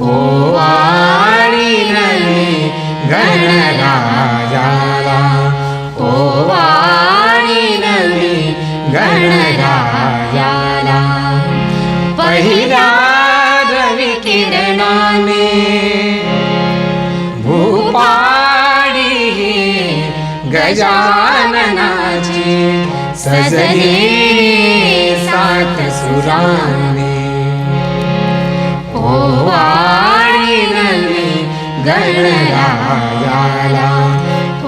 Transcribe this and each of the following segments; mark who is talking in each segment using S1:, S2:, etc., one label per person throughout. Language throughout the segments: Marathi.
S1: ओवाळी नवी गणराजाला ओवाळी नवी गणराजाला पहिला रवी किरणाने भूपाडी गजाननाची सजली सात सुरान. गणराजाला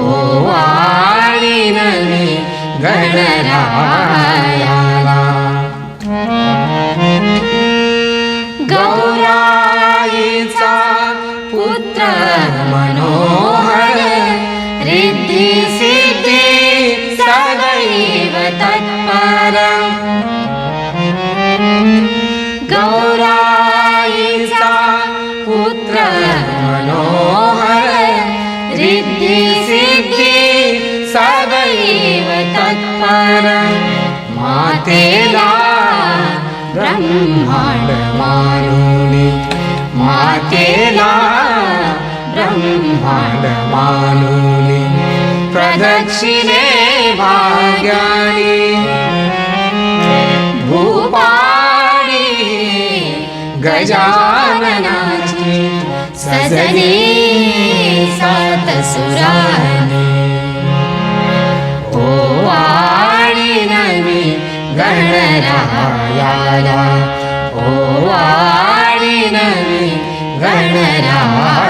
S1: ओवाळी नवी गणरायाला सदैव तक् म ब्रह्ण मालनि मा तेला ब्रह्माण्ड प्रदक्षिणे भाग्यानि। भूपाणि गजानना सजनि सात सुरानी ओवाळी नवी गणरायाला. ओवाळी नवी गणराया